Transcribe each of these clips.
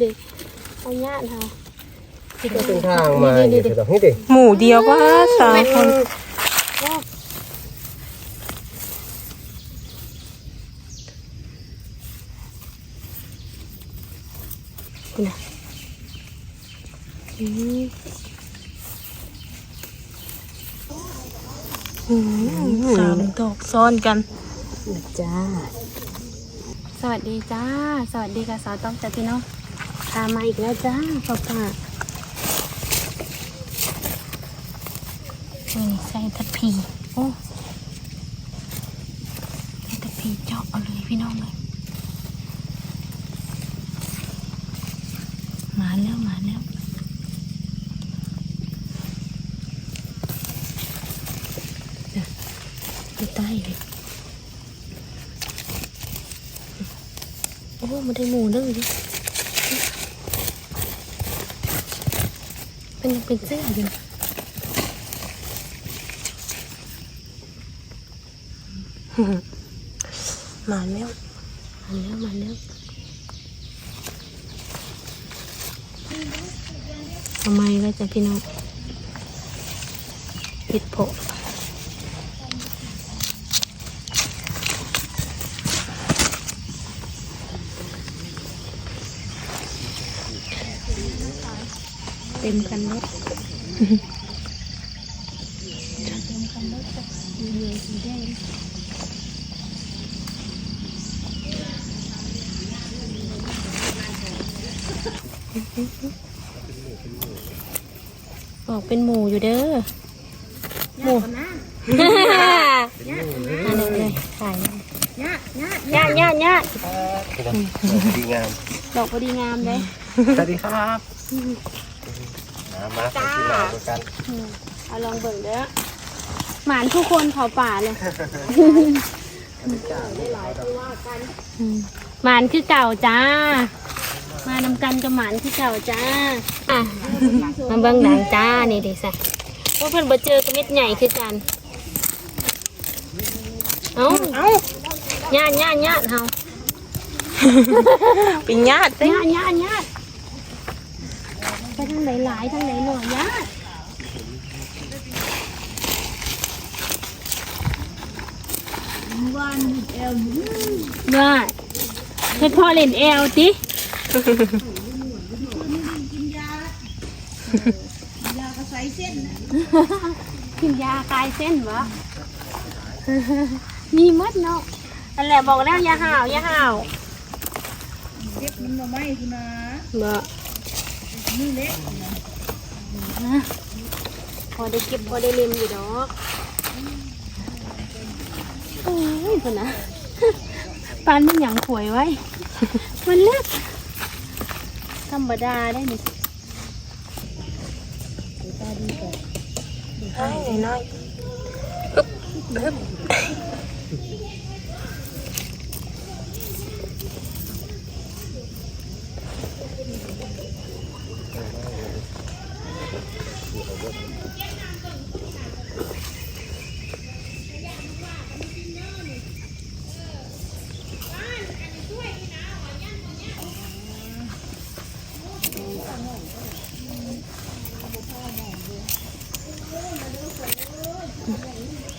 เด็กเอาญาติค่ะก็เป็นทางมาอยู่ตรงนี้ดิหมูเดียวว่าสามคนอืมสามดอกซ้อนกันจ้า สวัสดีจ้า สวัสดีกับสาวต้องจ้าพี่น้อง พามาอีกแล้วจ้าป้าป้านี่ใส่ทัดพีโอ้ใส่ทัดพีเจาะเอาเลยพี่น้องเลยมาแล้วมาแล้วอยู่ใต้เลยโอ้มันได้หมูนึ่งดิ เป็นยังเป็นเส้นอยู่มาแล้วมาแล้วมาแล้วทำไมก็จะพี่น้องปิดโผ ต็มคันรถเต็มคันรถจะสีเหลืองสีแดงบอกเป็นหมูอยู่เด้อหมูอันนั้นเลยขายญาติญาติญาติญาติญาติดีงาม ดอกพอดีงามเลย สวัสดีครับ มามาใส่ที่มาด้วยกันอืมเอาลองเบิ่งเด้อหมานทุกคนเขาป่าเลยอืมหมานคือเก่าจ้า มานำกันกับหมานคือเก่าจ้าอะมาเบิ่งหนังจ้านี่ดิสัว่าเพิ่นบ่เจอกับเม็ดใหญ่คือกันเอ้าเอ้าญาติญาติญาติเฮาเป็นญาติเด้ญาติญาติญาติ ไปทางไหนหลายทางไหนหน่อยญาติได้เฮ็ดพ่อเล่นแอลติกินยาคลายเส้นวะมีหมดเนาะอันแหละบอกแล้วอย่าห่าวอย่าห่าว เก็บมันมาไม่คุณนะ บ่ นี่เล็กพอได้เก็บพอได้เล็มอยู่ดอกโอ้ยคนนะปานมันหยังขวยไว้ มันเล็กธรรมดาได้นี่ใช่น้อย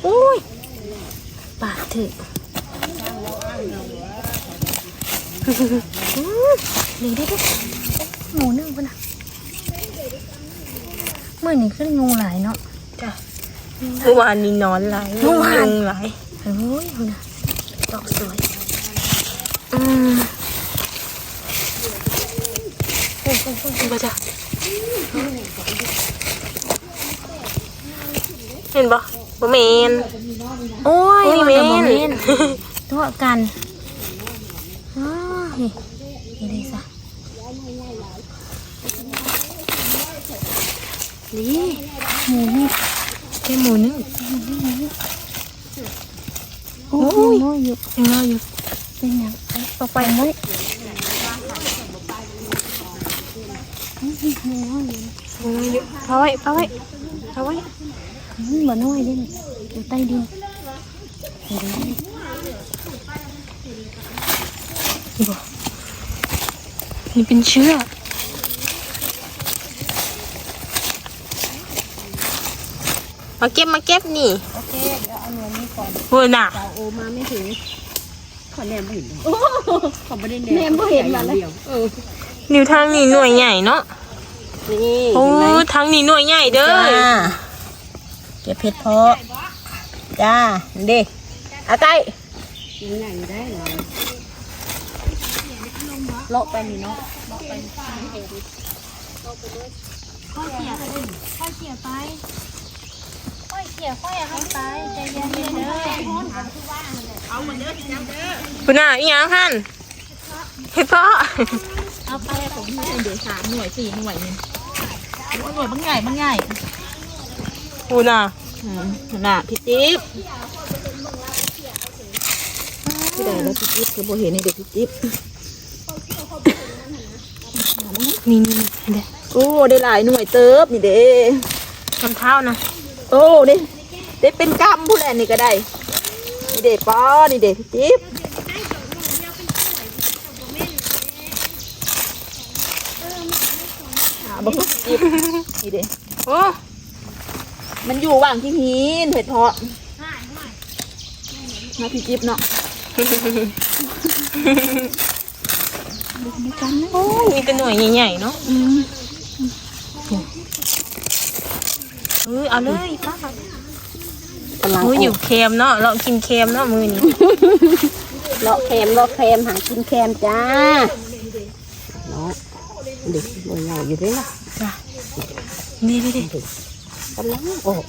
อุ้ย ปากถึกเดี๋ยวเดี๋ยหมูนึ่งปะนะเมื่อนี้ขึ้นงูหลายเนาะจ้ะเมื่อวานนี้นอนหลายเมื่อวานงหลายโอ้ยนะดอกสวยอืมบ่จ้ะเห็นบ่บ่แมน โอ้ยโอ้ยว่าแต่บ่แม่นแม่นตัวกันอ้านี่นี่เลยซะนี่หมูนี่แค่หมูนึ่งโอ้ยน้อยอยู่ยังน้อยอยู่เป็นหยังไปต่อไปไหมหมูน้อยอยู่ยังน้อยอยู่เอาไว้เอาไว้เอาไว้มันบ่น้อยเด้นี่อยู่ใต้ดินเห็ นไหมบ่นี่เป็นเชือกมาเก็บมาเก็บนี่โอเคเดี๋ยวเอาหน่วยนี้ก่อนโอ้ยน่ะเราโอมาไม่ถึงขอแนมบ่เห็นเลยขอไม่ได้แนมบ่เห็นมาเลยดียวเออนิ้วทางนี้หน่วยใหญ่เนาะนี่โอ้เห็นไหมทางนี้หน่วยใหญ่เด้อจ้าเก็บเพชรเพาะจ้าเด็ก อาไก่ยังไงได้หรอเลาะไปนี่เนาะค่อยเขี่ยค่อยเขี่ยไปค่อยเขี่ยค่อยเอาไปใจเย็นๆเด้อคุณน่ะอีหยังหั่นเฮ็ดเพาะเอาไปผมให้เดี๋ยวสามหน่วยสี่หน่วยนี่หน่วยบางใหญ่บางใหญ่คุณน่ะอืมน่ะพี่จิ๊บ พี่ได้แล้วพี่จิ๊บคือโบเห็นในเด็กพี่จิ๊บนี่นี่นี่เด้โอ้ได้หลายหน่วยเติบนี่เด้ทำเท้านะโอ้เด้ได้เป็นกำพูดแหละนี่ก็ได้นี่เด้ป้อนี่เด้พี่จิ๊บหาบ่จิ๊บนี่เด้โอ้มันอยู่ว่างที่หินเผ็ดเพาะมาพี่จิ๊บเนาะ โอ้ยมีแต่หน่วยใหญ่ๆเนาะเออเอาเลยป้ากำลังมืออยู่เค็มเนาะเรากินเค็มเนาะมือนี้เลาะเค็มเลาะเค็มหากินเค็มจ้าเนาะเด็กบ่ใหญ่อยู่ด้วยนะจ้ะนี่นี่นี่กำลังออก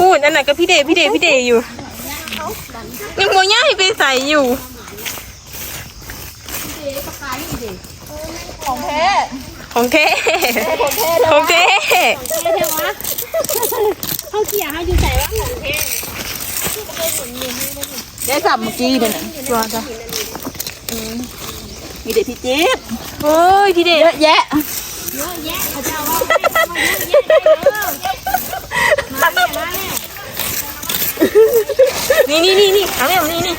พูดอันไหนก็พี่เดพี่เดพี่เดอยู่ยังโมย่าให้ไปใส่อยู่ของแท้ของเท่ของแท้เท่เขาเขี่ยให้อยู่ใส่ว่าของแท้ได้สับเมื่อกี้เนี่ยนะว่าจ้ะมีเด็กพี่เจิ๊บโอ้ยพี่เด็กเยอะแยะเยอะแยะเขาจะเอาว่าเยอะแยะ เลยเด้อมาแม่มาแม่นี่นี่นี่นี่เอาแม่นี่นี่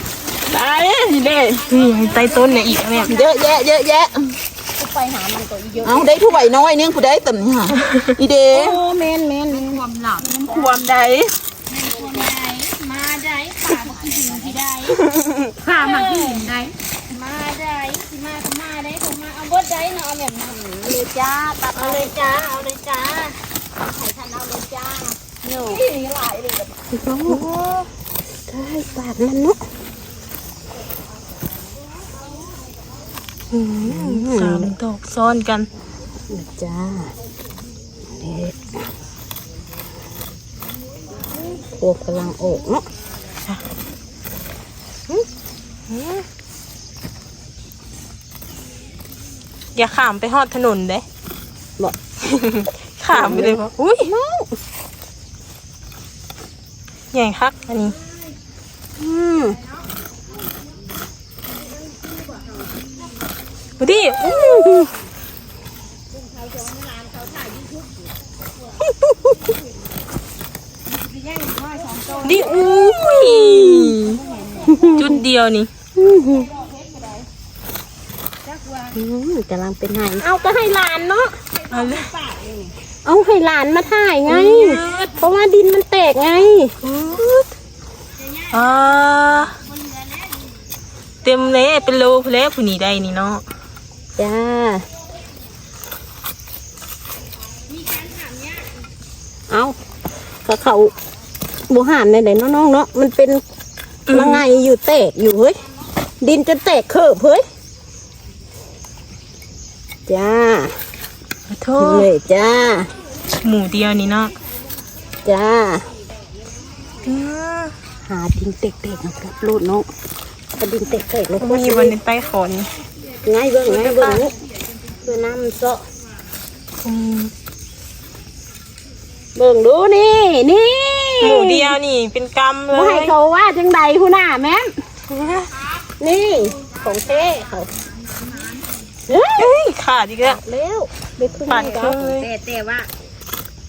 ได้นี่เด้นี่ใต้ต้นเนี่ยอีกเอาแม่เยอะแยะเยอะแยะไปหามันตัวเยอะเอาได้ถ้วยน้อยนึงผู้ได้ต่ำนี่ค่ะอีเด้โอ้เมนเมนความหลับความใดคนใดมาได้ป่ามากินที่ได้ป่ามากินได้มาได้สิมาก็มาได้ผมมาเอาบดได้เนาะเอาแบบนั้นเลยจ้าตัดเอาเลยจ้าเอาเลยจ้าไข่ทันเอาเลยจ้า หนูนี่หลายเลยโอ้ได้ปาดมันเนาะสามดอกซ้อนกันนะจ้าเด็กโอบกำลังโอบเนาะอย่าข้ามไปหอดถนนเด้บอกข้ามไปเลยปะอุ้ย ใหญ่คักอันนี้ อืมดูดิอู้ดิอุ้ยจุดเดียวนี่อืมกำลังเป็นไงเอาก็ให้หลานเนาะ เอาเลยเอาให้หลานมาถ่ายไง เพราะว่าดินมันแตกไงอ่าเต็มเลยเป็นโลเพลผู้นี้ได้นี่เนาะจ้าเอาเขาเขาบูหานในไหนๆน้องๆเนาะมันเป็นละไงอยู่แตกอยู่เฮ้ยดินจะแตกเคิบเฮ้ยจ้าขอ โทดูษเลยจ้า หมูเดียวนี่เนาะจ้า อืมหาดินเตกๆนะครับลูกน้องเอาดินเตกๆลงมีวันในใต้ขอนง่ายเบิ่งง่ายเบิ่งลูกเพื่อน้ำมันเซาะอืมเบิ่งดูนี่นี่หมูเดียวนี่เป็นกำเลบ่ให้ยเขาว่าจังใดผู้หน้าแม่นนี่ของเท่เขาเฮ้ยเอ้ยขาดอีกแล้วเร็ว ไปพึ่งปัดนี่เคก็ยแต่แต่ว่า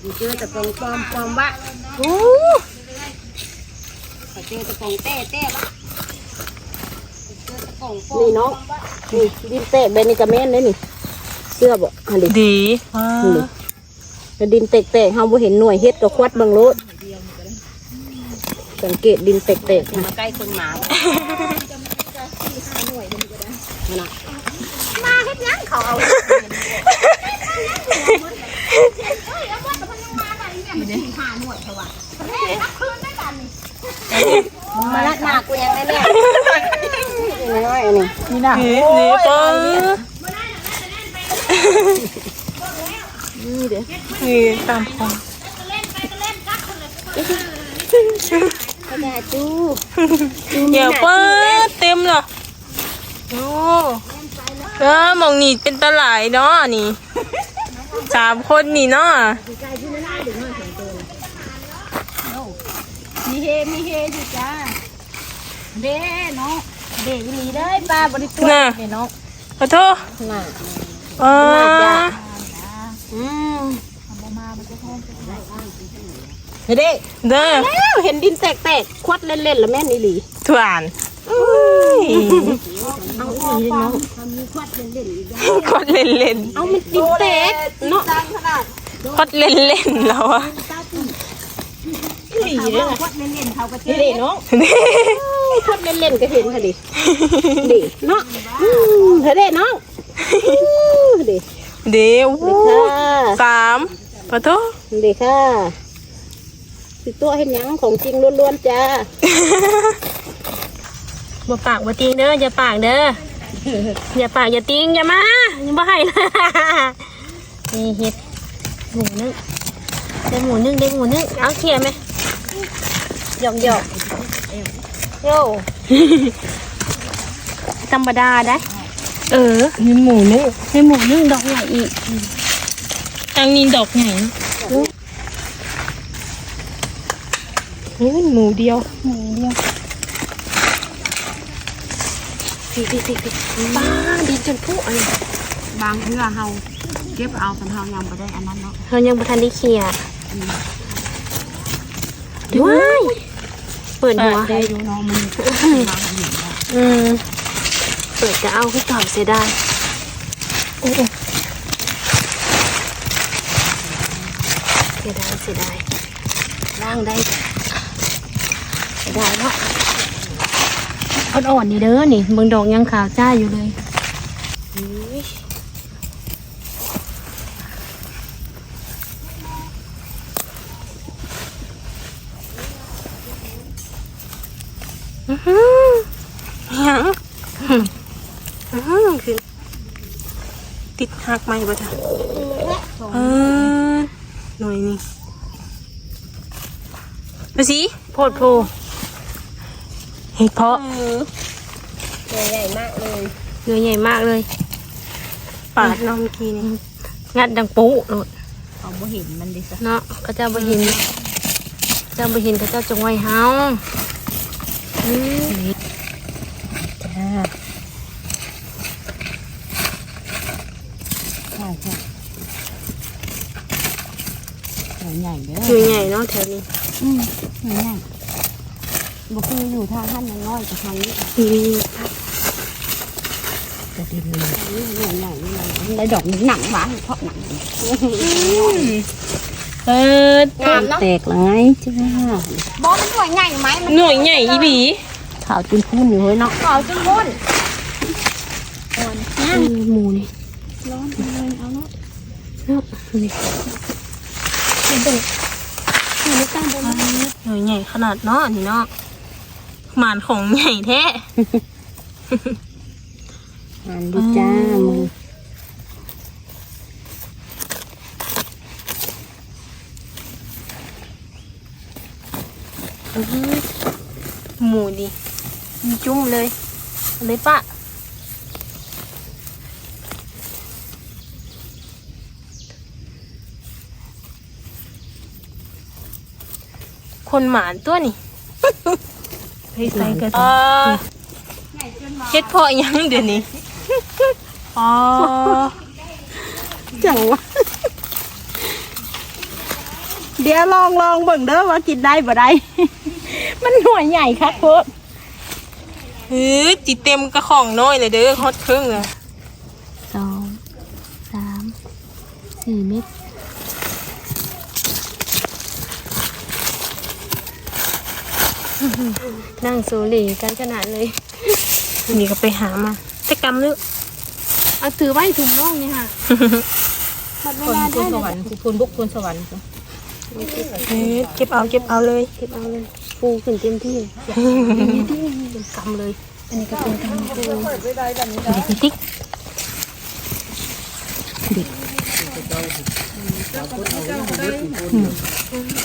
อยู่เจอแต่กองปลอมปลอมวะโอ้เจอแต่กองแต่แต่วะนี่เนาะนี่ดินแตกแบบนี้ก็แม่นเลยนี่ เสื้อบ่อันนี้ดีว้านี่แล้วดินแตกๆเฮาบ่เห็นหน่วยเฮ็ดก็ควัดเบังโลดสังเกตดินแตกๆมาใกล้คนหมา มาเฮ็ดหยังเขาเอามาลัดหน้ากูยังได้เนี่ยน้อยๆอันนี้นี่นะนี่นี่ปะนี่เด้อนี่ตามพองกระดาษจูอย่าเปิดเต็มเหรอโอ้ เออหมองนี่เป็นตะหลายเนาะนี่สามคนนี่เนาะมีเฮมีเฮอยู่จ้าเด้เนาะเด้ยีได้ปลาบริสุทธิ์น่ะเด้เนาะขอโทษน่ะอ่าอืมเฮ้ยเด้เด้อแล้วเห็นดินแตกๆควัดเล่นๆแล้วแม่นี่หลีถวาน เอาอีหลีเนาะกดเล่นเล่นเอามันดินแตกเนาะๆกดเล่นเล่นๆแล้วอะหลีเด้อควัดเล่นๆเขาก็เด้เนาะควัดเล่นๆก็เห็นค่ะดิดิเนาะอืมเฮ้ยเด้เนาะอืมดิเดี๋ยวค่ะสามขอโทษดีค่ะสิตัวเห็นยังของจริงล้วนๆจ้า บ่ปากบ่ติงเด้ออย่าปากเด้ออย่าปากอย่าติงอย่ามาอย่าบ่ให้นะนี่เฮ็ดหมูนึ่งได้หมูนึ่งได้หมูนึ่งเอาเคลียร์ไหมหยอกหยอกโย่ธรรมดาได้ เออมีหมูนึ่งมีหมูนึ่งดอกใหญ่อีกทางนี้ดอกใหญ่นี่มันหมูเดียวหมูเดียว ปีปีปีปีป้าดีจนผู้อันนี้บางเพื่อเฮาเก็บเอาสันเฮายังบ่ได้อันนั้นเนาะเรายังบ่ทันได้เคลียร์ว้ายเปิดหัวได้ดูน้องมันอืมเปิดจะเอาขึ้นเก่าเสียดายโอ้โอ้เสียดายเสียดายล่างได้เสียดายเนาะ อ่อนๆนี่เด้อนี่เบิ่งดอกยังขาวจ้าอยู่เลยอือหือหยองอือหือคือติดหักไหมบ่จ้ะเออหน่อยนี่ดูสิโพดโพ ห็ดเพาะใหญ่มากเลยเนื้อใหญ่มากเลย ปาดน้องเมื่อกี้นี่งัดดังปุ๊โลดเขาบ่เห็นมันดิซะเนาะก็เจ้าบ่เห็นเจ้าบ่เห็นก็เจ้าจงไว้เฮาอืมจ้าใช่ใช่ใหญ่เด้ออยู่ใหญ่เนาะแถวนี้ อืมใหญ่ บ่คืออยู่ทางท่านยังน้อยกับทางนี้อืมจะดินเลยนี่ใหญ่ใหญ่ใหญ่ได้ดอกหนังหวานเพราะหนังเปิดงามเนาะแตกหลายจ้าบ่มันหน่วยใหญ่ไหมมันหน่วยใหญ่อีบีขาวจุนพุ่นอยู่เฮ้ยเนาะขาวจุนพุ่นเออหมูนี่ร้อนเลยเอาเนาะเนาะนี่หน่วยใหญ่ขนาดเนาะนี่เนาะ หมานของใหญ่แท้อ่านดีจ้ามึงหมูดิมีจุ้มเลยเอาเลยปะคนหมานตัวนี่ เฮ้ยใส่กระเออเฮ็ดเพาะยังเดี๋ยวนี้อ๋อจังวะเดี๋ยวลองลองเบิ่งเด้อว่ากินได้บ่ได้ มันหน่วยใหญ่ครับโพด เฮ้ยจิเต็มกระของน้อยเลยเด้อฮอตครึ่งอะ สองสามสี่เม็ด นั่งสูหลีกันขนาดเลยนี่ก็ไปหามาแต่กำนึกเอาถือไว้ถุงน่องนี่ค่ะหมดเวคนลาคุได้ณสเลวยรรค์คุณบุกคุณสวรรค์เฮ้ยเก็บเอาเก็บเอาเลยเก็บเอาเลยปูขึ้นเต็มที่เป็นกำเลย อันนี้ก็เป็นกำปูเด็กติ๊ก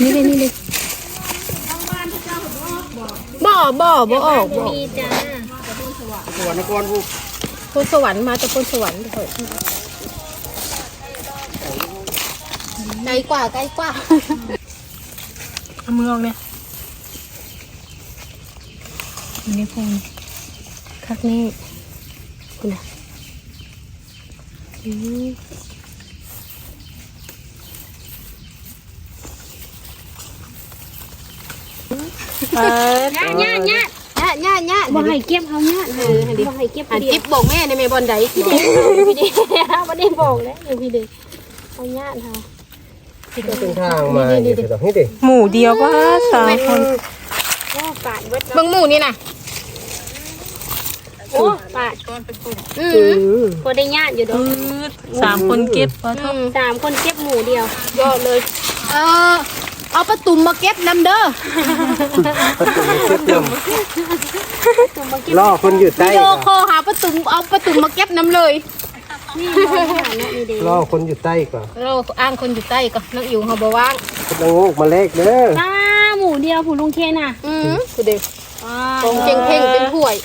นี่เลยนี่เลย บ่บ่บ่ออกบ่มีจ้าสวรรค์นครผู้คุณสวรรค์มาจากคุณสวรรค์เถอะไกลกว่าไกลกว่าเอามือออกเนี่ยอันนี้พูนคักนี่คุณอะอืม เออญาติญาติญาติญาติญาติญาติบ่ให้เก็บเขาญาติเออบ่ให้เก็บอันเดียจิ๊วบบอกแม่ในเมบอลใดพี่เดชพี่เดชบ่ได้บอกแล้วเดี๋ยวพี่เดชเอาญาติเขาเป็นทางมาอยู่เดี๋ยวนี่ดิหมูเดียวว่าสามคนโอ้ปาดเบิดเบิ่งหมู่นี่น่ะโอ้ปาดอืมพอได้ญาติอยู่ดอกปื๊ดสามคนเก็บว่าเท่าสามคนเก็บหมูเดียว ยอดเลย เออ เอาประตุ่มมาเก็บน้ำเด้อประตูเก็บลมล่อคนอยู่ใต้วิดีโอคอลหาประตุ่มเอาประตุ่มมาเก็บน้ำเลยนี่มองหาเนาะนี่เด้ล่อคนอยู่ใต้ก่อนเราอ้างคนอยู่ใต้ก็นักอยู่เขาบอกว่างคนละโงกมาเลขเด้อตาหมูเดียวผู้ลุงเคนน่ะ อืมคือเด็กอ่าตรงเจงเพ่งเป็นถ้วย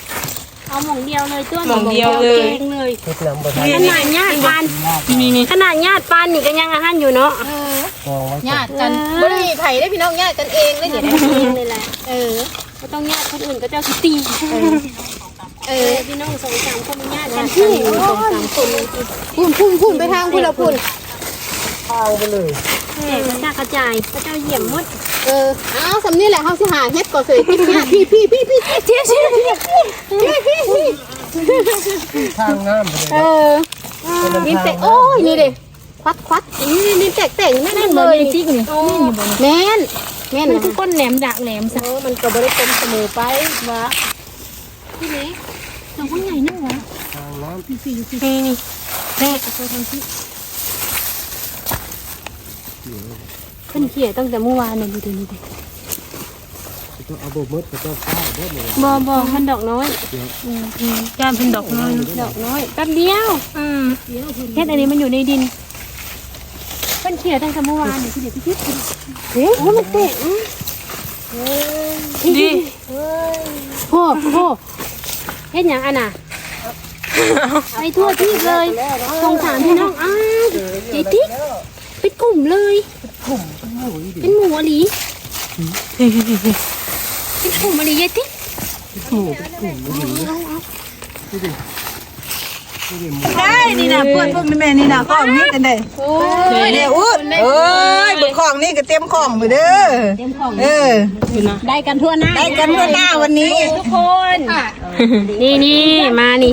เอาหมองเดียวเลยตัวหมองเดียวเลยเองเลยทุกน้ำบนขนาดญาติปานนี่นี่ขนาดญาติปานนี่ก็ยังอาหารอยู่เนาะ มองไว้ญาติกันบ่ได้มีไผได้พี่น้องญาติกันเองเลยเนี่ยเองเลยแหละเออ ก็ต้องญาติคนอื่นก็เจ้าสิตีเอเอออพี่น้องสองสามคนญาติกัญานติที่กันสองสามคนพุ่นพุ่นพุ่นไปทางพุ่นละพุ่นทางไปเลยแตกกระจายกระจายพระเจ้าเหยี่ยมหมดเอออ้าวสำนี่แหละเขาสิหาเฮ็ดก่อนเสยพี่พี่พี่พี่พี่เจ๊เจ๊พี่พี่พี่ทางงามไปเลยเออนี่แต่โอ้ยนี่เด้ ควัดควัดนี่นี่แตกแต่งแม่นเลยจริงนี่แม่นแม่นมันนะคือก้นแหลมดักแหลมเอซะอมันก็บริกรมเสมอไปว่าพี่เล็กสองคนใหญ่นั่งวะทางน้สี่สี่สี่นี่นี่แม่เอาไปทางที่ขึ้นเขี่ยตั้งแต่เมื่อวานเนี่ยดูดิดูดิำต้องเอาโบมืดไปต้องฟ้าเด้อเนี่ยบอบอมันดอกน้อยก้านเป็นดอกน้อย ดอกน้อยแป๊บเดียวอืมเฮ็ดอันนี้มันอยู่ในดินขึ้น เขี่ยตั้งแต่เมื่อวานเนี่ยพี่เด็กพี่ทิพย์เฮ้ยโอ้มันเตะดีโหโหเฮ็ดหยังอันน่ะไปทั่วที่เลยสงสารพี่น้องอ้าวไอ้ติ๊กเป็นกลุ่มเลยเป็นหมูอหลีเป็นกลุ่มอหลียายติ๊ก ได้นี่นะเพื่อนพวกนี้แม่นี่นะของนี่กันได้โอ้ยเดี๋ยวอุดเอ้ยเบุของนี่ก็เต็มของไปเด้อเออได้กันทั่วหน้าได้กันทั่วหน้าวันนี้ทุกคนนี่นี่มานี่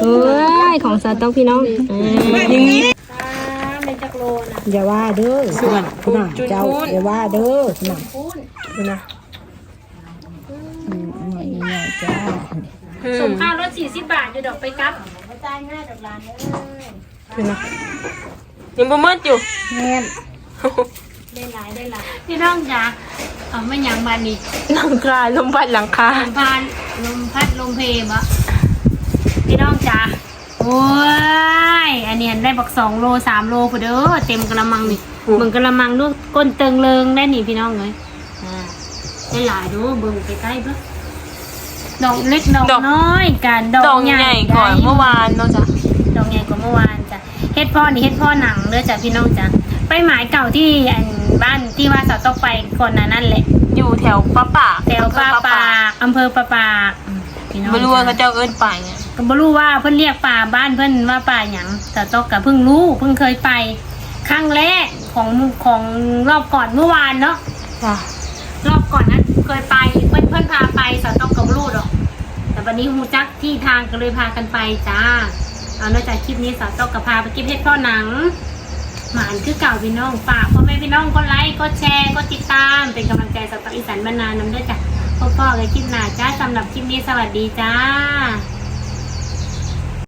เฮ้ยของสาวต้องพี่น้องอืมอย่างนี้เป็นจักโลนะอย่าว่าเด้อส่วนจุนเจ้าพูนอย่าว่าเด้อน่ะดูนะหน่อยหน่อยจ้าสมค่ารถ40บาทอยู่ดอกไปครับ ดูนะยังบ่มืดอยู่แม่นได้หลายได้หลายพี่น้องจ๋าเอาไม่หยังมานี่หลังคาลมพัดหลังคาลมพานลมพัดลมเพลมะพี่น้องจ๋าโอ้ยอันเนี้ยได้บักสองโลสามโลพอเด้อเต็มกระมังนี่มึงกระมังลูกก้นเติงเลิงได้นี่พี่น้องเลยอ่าได้หลายดูเบิ่งใกล้ๆเบิ่ง ดอกเล็กดอก น้อยกันดดออกกใหใหญ่ญ่ก่อนเมื่อวานเนาะจ้ะดอกใหญ่กว่าเมื่อวานจ้ะเฮ็ดพ่อนี่เฮ็ดพ่อหนังเด้อจ้ะพี่น้องจ้ะไปหมายเก่าที่อันบ้านที่ว่าสาวตกไปก่อนหน้านั่นแหละอยู่แถวป้าป่าแถวปาปากอำเภอปาปากพี่น้องไม่รู้ว่าเขาจ้ะเจ้าเอิ้นป่าเนี่ยก็บ่รู้ว่าเพิ่นเรียกป่าบ้านเพิ่นว่าป่าหยังสาวตกก็เพิ่งรู้เพิ่งเคยไปครั้งแรกของของรอบก่อนเมื่อวานเนาะ จ้ะ รอบก่อนนั้นเคยไปเพื่อนเพื่อนพาไปสาวต้องกับลูกหรอกแต่แต่วันนี้ฮูจักที่ทางก็เลยพากันไปจ้าเอานอกจากคลิปนี้สาวตอกกับพาไปกินเพชรพ่อหนัง หมานคือเก่าพี่น้องฝากพ่อแม่พี่น้องกดไลค์กดแชร์กดติดตามเป็นกำลังใจสาวตอกอีสานบรรนานนำด้วยจ้ะพ่อๆเลยคลิปหน้าจ้าสำหรับคลิปนี้สวัสดีจ้า